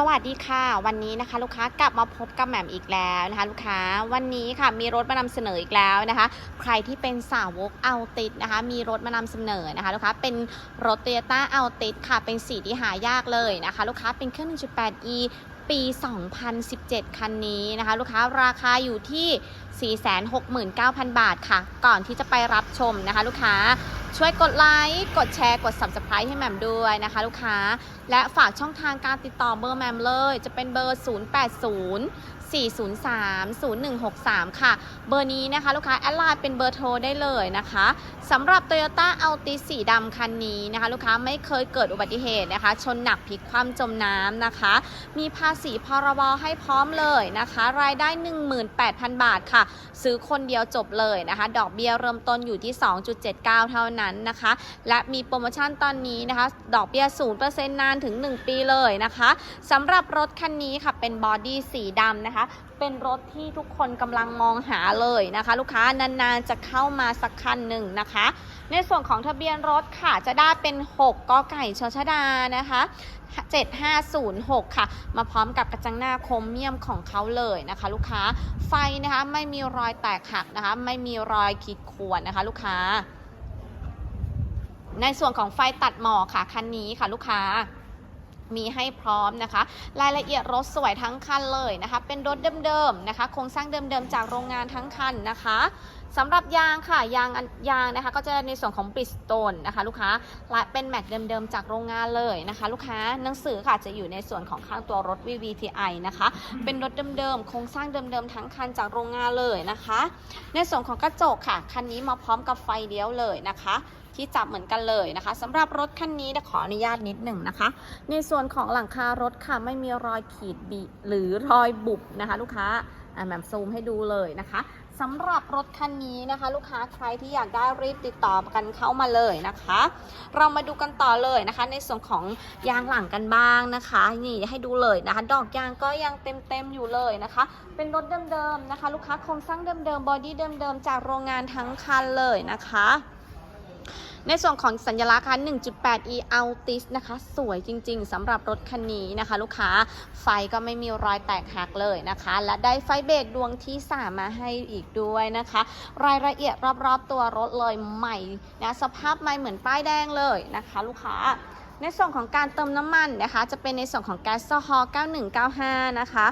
สวัสดีค่ะ วันนี้นะคะ ลูกค้ากลับมาพบกับแหม่มอีกแล้วนะคะ ลูกค้าวันนี้ค่ะมีรถมานำเสนออีกแล้วนะคะ ใครที่เป็นสาวกเอาติดนะคะ มีรถมานำเสนอนะคะ ลูกค้าเป็นรถ Toyota เอาติดค่ะเป็นสีที่หายากเลยนะคะ ลูกค้าเป็นเครื่อง 1.8e ปี 2017 คันนี้นะคะ ลูกค้าราคาอยู่ที่ 469,000 บาทค่ะ ก่อนที่จะไปรับชมนะคะ ลูกค้า ช่วยกดไลค์กดแชร์กด subscribe ให้แหม่มด้วยนะคะลูกค้า และฝากช่องทางการติดต่อเบอร์แหม่มเลย จะเป็นเบอร์ 080 403 0163 ค่ะ เบอร์นี้นะคะ ลูกค้าแอดไลน์เป็นเบอร์โทรได้เลยนะคะสำหรับ Toyota a l t i สีดำคันนี้นะคะ ลูกค้าไม่เคยเกิดอุบัติเหตุนะคะ ชนหนักพลิกคว่ำจมน้ำนะคะ มีภาษีพรบให้พร้อมเลยนะคะ รายได้ 18,000 บาทค่ะ ซื้อคนเดียวจบเลยนะคะ ดอกเบี้ยเริ่มต้นอยู่ที่ 2.79 เท่านั้นนะคะ และมีโปรโมชั่นตอนนี้นะคะ ดอกเบี้ย 0%นานถึง 1 ปีเลยนะคะสำหรับรถคันนี้ค่ะเป็นบอดี้สีดำนะคะเป็นรถที่ทุกคนกำลังมองหาเลยนะคะ ลูกค้านานๆจะเข้ามาสักคันหนึ่งนะคะ ในส่วนของทะเบียนรถค่ะจะได้เป็น 6กไก่ชชดานะคะ7506 ค่ะ มาพร้อมกับกระจังหน้าโครเมียมของเขาเลยนะคะ ลูกค้าไฟนะคะไม่มีรอยแตกหักนะคะ ไม่มีรอยขีดข่วนนะคะ ลูกค้า ในส่วนของไฟตัดหมอกค่ะคันนี้ค่ะลูกค้า มีให้พร้อมนะคะ รายละเอียดรถสวยทั้งคันเลยนะคะ เป็นรถเดิมๆนะคะ โครงสร้างเดิมๆจากโรงงานทั้งคันนะคะสำหรับยางค่ะยางอันยางนะคะ ก็จะในส่วนของบริสโตนนะคะลูกค้าและเป็นแม็กเดิมๆจากโรงงานเลยนะคะ ลูกค้าหนังสือค่ะจะอยู่ในส่วนของข้างตัวรถ VVTi นะคะ เป็นรถเดิมๆโครงสร้างเดิมๆทั้งคันจากโรงงานเลยนะคะ ในส่วนของกระจกค่ะคันนี้มาพร้อมกับไฟเลี้ยวเลยนะคะ ที่จับเหมือนกันเลยนะคะสำหรับรถคันนี้ขออนุญาตนิดหนึ่งนะคะ ในส่วนของหลังคารถค่ะไม่มีรอยขีดบีหรือรอยบุบนะคะ ลูกค้าแหม่มซูมให้ดูเลยนะคะสำหรับรถคันนี้นะคะ ลูกค้าใครที่อยากได้รีบติดต่อกันเข้ามาเลยนะคะ เรามาดูกันต่อเลยนะคะ ในส่วนของยางหลังกันบ้างนะคะ นี่ให้ดูเลยนะคะ ดอกยางก็ยังเต็มๆอยู่เลยนะคะ เป็นรถเดิมๆนะคะ ลูกค้าโครงสร้างเดิมๆบอดี้เดิมๆจากโรงงานทั้งคันเลยนะคะ ในส่วนของสัญลักษณ์ค่ะ 1.8e Altis นะคะ สวยจริงๆสำหรับรถคันนี้นะคะ ลูกค้าไฟก็ไม่มีรอยแตกหักเลยนะคะ และได้ไฟเบรกดวงที่ 3 มาให้อีกด้วยนะคะ รายละเอียดรอบๆตัวรถเลยใหม่นะสภาพใหม่เหมือนป้ายแดงเลยนะคะ ลูกค้า ในส่วนของการเติมน้ำมันนะคะ จะเป็นในส่วนของแก๊สโซฮอล์9195 นะคะ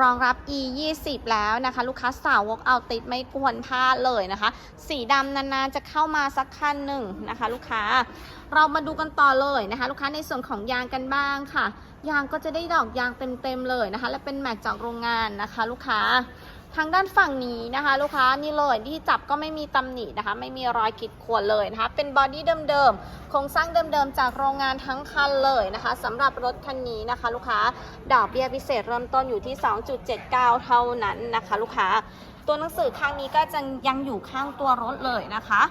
รองรับ e 2 0แล้วนะคะ ลูกค้าสาวกเอาติดไม่ควรพลาดเลยนะคะ สีดำนานๆจะเข้ามาสักคันหนึ่งนะคะ ลูกค้า เรามาดูกันต่อเลยนะคะ ลูกค้าในส่วนของยางกันบ้างค่ะ ยางก็จะได้ดอกยางเต็มๆเลยนะคะ และเป็นแม็กจากโรงงานนะคะ ลูกค้า ทางด้านฝั่งนี้นะคะ ลูกค้านี่เลยที่จับก็ไม่มีตำหนินะคะ ไม่มีรอยขีดข่วนเลยนะคะ เป็นบอดี้เดิมๆโครงสร้างเดิมๆจากโรงงานทั้งคันเลยนะคะสำหรับรถคันนี้นะคะ ลูกค้าดอกเบี้ยพิเศษเริ่มต้นอยู่ที่ 2.79 เท่านั้นนะคะ ลูกค้าตัวหนังสือข้างนี้ก็จะยังอยู่ข้างตัวรถเลยนะคะ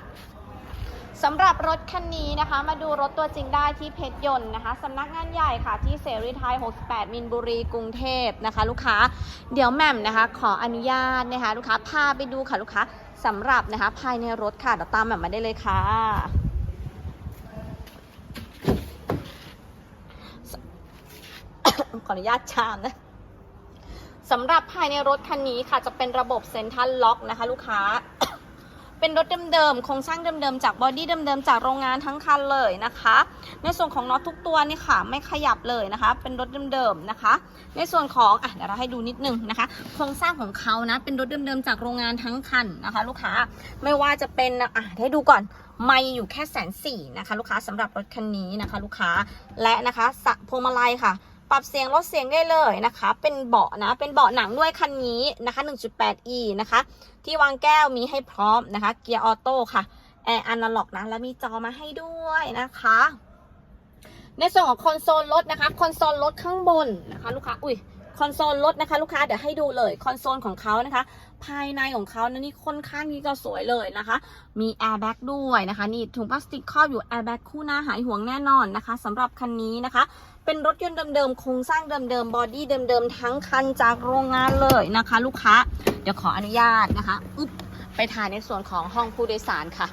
สำหรับรถคันนี้นะคะ มาดูรถตัวจริงได้ที่เพชรยนต์นะคะสำนักงานใหญ่ค่ะที่เสรีไทย 68 มินบุรีกรุงเทพนะคะ ลูกค้า เดี๋ยวแม่มนะคะ ขออนุญาตนะคะ ลูกค้าพาไปดูค่ะลูกค้าสำหรับนะคะภายในรถค่ะเดี๋ยวตามแม่มมาได้เลยค่ะขออนุญาตชามนะสำหรับภายในรถคันนี้ค่ะจะเป็นระบบเซ็นทรัลล็อกนะคะ ลูกค้า เป็นรถเดิมๆโครงสร้างเดิมๆจากบอดี้เดิมๆจากโรงงานทั้งคันเลยนะคะ ในส่วนของน็อตทุกตัวนี่ค่ะไม่ขยับเลยนะคะ เป็นรถเดิมๆนะคะ ในส่วนของอะเดี๋ยวเราให้ดูนิดนึงนะคะ โครงสร้างของเขานะเป็นรถเดิมๆจากโรงงานทั้งคันนะคะ ลูกค้าไม่ว่าจะเป็นอะให้ดูก่อนไม่อยู่แค่แสนสี่นะคะ ลูกค้าสำหรับรถคันนี้นะคะ ลูกค้าและนะคะสะพวงมาลัยค่ะ ปรับเสียงลดเสียงได้เลยนะคะ เป็นเบาะนะ เป็นเบาะหนังด้วยคันนี้นะคะ 1.8e นะคะ ที่วางแก้วมีให้พร้อมนะคะ เกียร์ออโต้ค่ะ แอร์อนาล็อกนะ แล้วมีจอมาให้ด้วยนะคะ ในส่วนของคอนโซลรถนะคะ คอนโซลรถข้างบนนะคะ ลูกค้า อุ้ย คอนโซลรถนะคะ ลูกค้าเดี๋ยวให้ดูเลยคอนโซลของเขานะคะ ภายในของเขานะนี่ค่อนข้างที่จะสวยเลยนะคะ มีแอร์แบ็กด้วยนะคะ นี่ถุงพลาสติกครอบอยู่แอร์แบ็กคู่หน้าหายห่วงแน่นอนนะคะสำหรับคันนี้นะคะ เป็นรถยนต์เดิมๆโครงสร้างเดิมๆบอดี้เดิมๆทั้งคันจากโรงงานเลยนะคะ ลูกค้าเดี๋ยวขออนุญาตนะคะอึ๊บไปถ่ายในส่วนของห้องผู้โดยสารค่ะ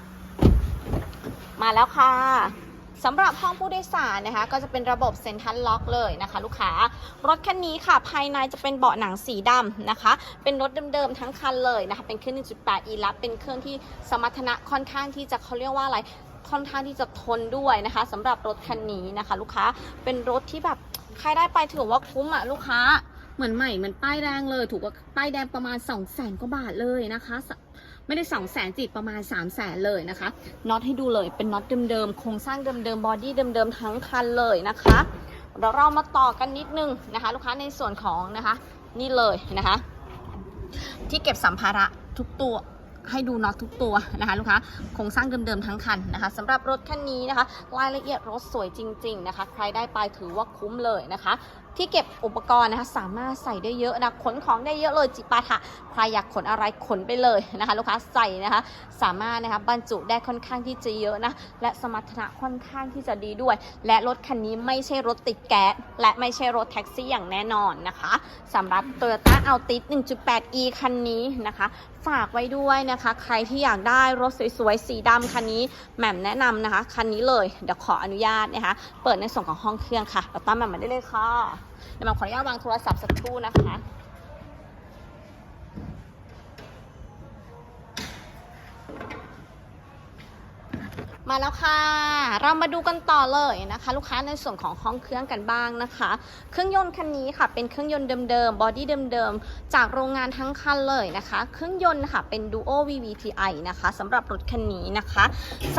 มาแล้วค่ะ สำหรับห้องผู้โดยสารนะคะ ก็จะเป็นระบบเซ็นทรัลล็อกเลยนะคะ ลูกค้ารถคันนี้ค่ะภายในจะเป็นเบาะหนังสีดำนะคะ เป็นรถเดิมๆทั้งคันเลยนะคะ เป็นเครื่อง 1.8 e และเป็นเครื่องที่สมรรถนะค่อนข้างที่จะเขาเรียกว่าอะไรค่อนข้างที่จะทนด้วยนะคะสำหรับรถคันนี้นะคะ ลูกค้าเป็นรถที่แบบใครได้ไปถือว่าคุ้มอะลูกค้าเหมือนใหม่เหมือนป้ายแดงเลย ถูกกว่าป้ายแดงประมาณ2 0 0แสนกว่าบาทเลยนะคะ ไม่ได้2 0 0แสนจิตประมาณ 3 0 0แสนเลยนะคะน็อตให้ดูเลยเป็นน็อตเดิมๆโครงสร้างเดิมๆบอดี้เดิมๆทั้งคันเลยนะคะเดี๋ยวเรามาต่อกันนิดนึงนะคะ ลูกค้าในส่วนของนะคะ นี่เลยนะคะ ที่เก็บสัมภาระทุกตัวให้ดูน็อตทุกตัวนะคะลูกค้าโครงสร้างเดิมๆทั้งคันนะคะสำหรับรถคันนี้นะคะ รายละเอียดรถสวยจริง ๆ นะคะ ใครได้ไปถือว่าคุ้มเลยนะคะ ที่เก็บอุปกรณ์นะคะสามารถใส่ได้เยอะนะขนของได้เยอะเลยจิปาถะใครอยากขนอะไรขนไปเลยนะคะ ลูกค้าใส่นะคะสามารถนะคะบรรจุได้ค่อนข้างที่จะเยอะนะและสมรรถนะค่อนข้างที่จะดีด้วย และรถคันนี้ไม่ใช่รถติดแก๊สและไม่ใช่รถแท็กซี่อย่างแน่นอนนะคะสำหรับ Toyota Altis 1.8e คันนี้นะคะฝากไว้ด้วยนะคะ ใครที่อยากได้รถสวยๆ สีดำคันนี้แหม่มแนะนำนะคะ คันนี้เลย เดี๋ยวขออนุญาตนะคะ เปิดในส่วนของห้องเครื่องค่ะเราตามแหม่มมาได้เลยค่ะเดี๋ยวมาขออนุญาตวางโทรศัพท์สักครู่นะคะ มาแล้วค่ะ เรามาดูกันต่อเลยนะคะ ลูกค้าในส่วนของห้องเครื่องกันบ้างนะคะ เครื่องยนต์คันนี้ค่ะเป็นเครื่องยนต์เดิมๆบอดี้เดิมๆจากโรงงานทั้งคันเลยนะคะ เครื่องยนต์ค่ะเป็น Duo VVTi นะคะสำหรับรถคันนี้นะคะ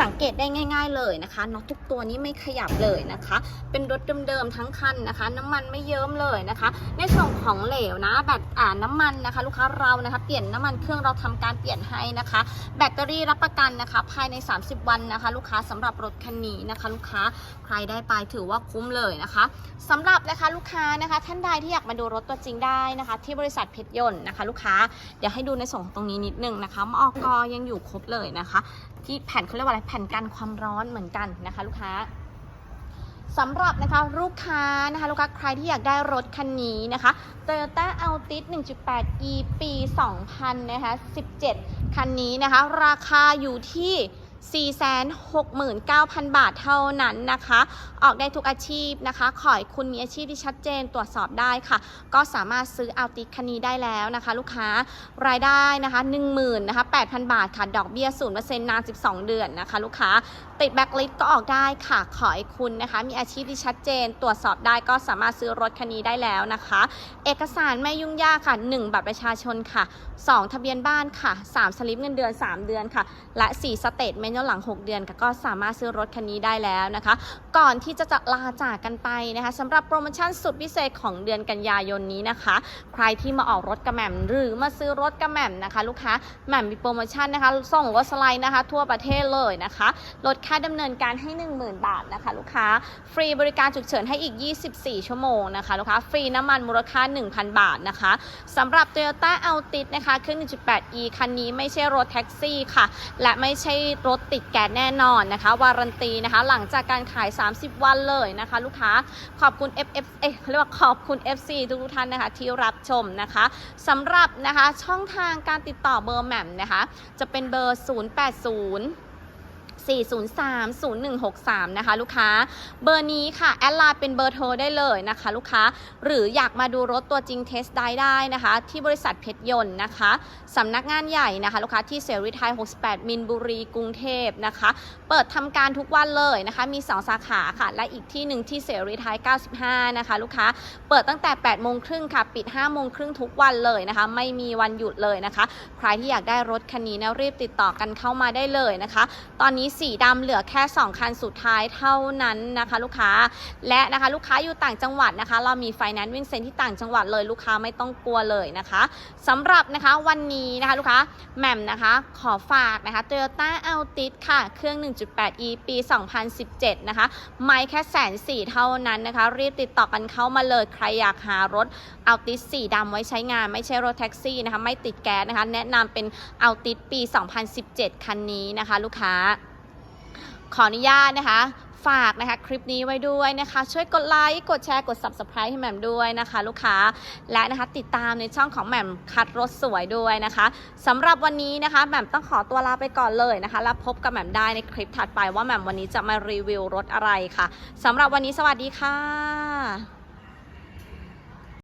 สังเกตได้ง่าย ๆเลยนะคะน็อตทุกตัวนี้ไม่ขยับเลยนะคะ เป็นรถเดิมๆทั้งคันนะคะ น้ำมันไม่เยิ้มเลยนะคะ ในส่วนของเหลวนะแบตอ่าน้ำมันนะคะ ลูกค้าเรานะคะเปลี่ยนน้ำมันเครื่องเราทำการเปลี่ยนให้นะคะ แบตเตอรี่รับประกันนะคะ ภายใน 30 วันนะคะลูกค้าสำหรับรถคันนี้นะคะ ลูกค้าใครได้ไปถือว่าคุ้มเลยนะคะสำหรับนะคะลูกค้านะคะท่านใดที่อยากมาดูรถตัวจริงได้นะคะ ที่บริษัทเพชรยนต์นะคะ ลูกค้าเดี๋ยวให้ดูในส่วนของตรงนี้นิดนึงนะคะมอกยังอยู่ครบเลยนะคะ ที่แผ่นเขาเรียกว่าอะไรแผ่นกันความร้อนเหมือนกันนะคะ ลูกค้าสำหรับนะคะลูกค้านะคะลูกค้าใครที่อยากได้รถคันนี้นะคะ Toyota Altis 1.8e ปี 2000นะคะ17 คันนี้นะคะ ราคาอยู่ที่ 469,000 บาทเท่านั้นนะคะ ออกได้ทุกอาชีพนะคะ ขอให้คุณมีอาชีพที่ชัดเจนตรวจสอบได้ค่ะ ก็สามารถซื้อ Altis คันนี้ได้แล้วนะคะ ลูกค้ารายได้นะคะ10,000นะคะ8,000 บาทค่ะ ดอกเบี้ย0%นาน 12 เดือนนะคะ ลูกค้าติดแบ็คลิสก็ออกได้ค่ะ ขอให้คุณนะคะ มีอาชีพที่ชัดเจน ตรวจสอบได้ก็สามารถซื้อรถคันนี้ได้แล้วนะคะ เอกสารไม่ยุ่งยากค่ะ 1 บัตรประชาชนค่ะ 2 ทะเบียนบ้านค่ะ 3 สลิปเงินเดือน 3 เดือนค่ะ และ 4 สเตทเมนต์ย้อนหลัง 6 เดือนก็สามารถซื้อรถคันนี้ได้แล้วนะคะ ก่อนที่จะจะลาจากกันไปนะคะสำหรับโปรโมชั่นสุดพิเศษของเดือนกันยายนนี้นะคะ ใครที่มาออกรถกระแหม่มหรือมาซื้อรถกระแหม่มนะคะ ลูกค้าแหม่มมีโปรโมชั่นนะคะส่งรถสไลด์นะคะ ทั่วประเทศเลยนะคะลดค่าดำเนินการให้ 10,000 บาทนะคะลูกค้าฟรีบริการฉุกเฉินให้อีก 24 ชั่วโมงนะคะลูกค้าฟรีน้ำมันมูลค่า 1,000 บาทนะคะสำหรับ Toyota Altis นะคะเครื่อง 1.8e คันนี้ไม่ใช่รถแท็กซี่ค่ะ และไม่ใช่รถติดแก๊สแน่นอนนะคะ วารันตีนะคะ หลังจากการขาย 30 วันเลยนะคะ ลูกค้าขอบคุณ FF เอ๊ะเขาเรียกว่าขอบคุณ FC ทุกท่านนะคะ ที่รับชมนะคะสำหรับนะคะช่องทางการติดต่อเบอร์แหม่มนะคะ จะเป็นเบอร์ 080 403-0163 นะคะลูกค้า เบอร์นี้ค่ะแอดไลน์เป็นเบอร์โทรได้เลยนะคะลูกค้า หรืออยากมาดูรถตัวจริงเทสได้ได้นะคะ ที่บริษัทเพชรยนต์นะคะสำนักงานใหญ่นะคะ ลูกค้าที่เสรีไทย 68 มินบุรีกรุงเทพนะคะ เปิดทำการทุกวันเลยนะคะ มี 2 สาขาค่ะ และอีกที่หนึ่งที่เสรีไทย 95 นะคะ ลูกค้า เปิดตั้งแต่ 8 โมงครึ่งค่ะ ปิด 5 โมงครึ่งทุกวันเลยนะคะ ไม่มีวันหยุดเลยนะคะ ใครที่อยากได้รถคันนี้นะรีบติดต่อกันเข้ามาได้เลยนะคะ ตอนนี้สีดำเหลือแค่ 2 คันสุดท้ายเท่านั้นนะคะ ลูกค้าและนะคะลูกค้าอยู่ต่างจังหวัดนะคะ เรามีไฟแนนซ์วิ่งเซ็นที่ต่างจังหวัดเลยลูกค้าไม่ต้องกลัวเลยนะคะสำหรับนะคะวันนี้นะคะลูกค้าแหม่มนะคะขอฝากนะคะ Toyota Altis ค่ะ เครื่อง 1.8e ปี 2017 นะคะ ไม่แค่แสนสี่เท่านั้นนะคะ รีบติดต่อกันเข้ามาเลยใครอยากหารถ Altis สีดำไว้ใช้งาน ไม่ใช่รถแท็กซี่นะคะ ไม่ติดแก๊สนะคะ แนะนำเป็น Altis ปี 2017 คันนี้นะคะ ลูกค้า ขออนุญาตนะคะ ฝากนะคะคลิปนี้ไว้ด้วยนะคะ ช่วยกดไลค์กดแชร์กด subscribe ให้แหม่มด้วยนะคะ ลูกค้าและนะคะติดตามในช่องของแหม่มคัดรถสวยด้วยนะคะสำหรับวันนี้นะคะแหม่มต้องขอตัวลาไปก่อนเลยนะคะ แล้วพบกับแหม่มได้ในคลิปถัดไปว่าแหม่มวันนี้จะมารีวิวรถอะไรค่ะสำหรับวันนี้สวัสดีค่ะ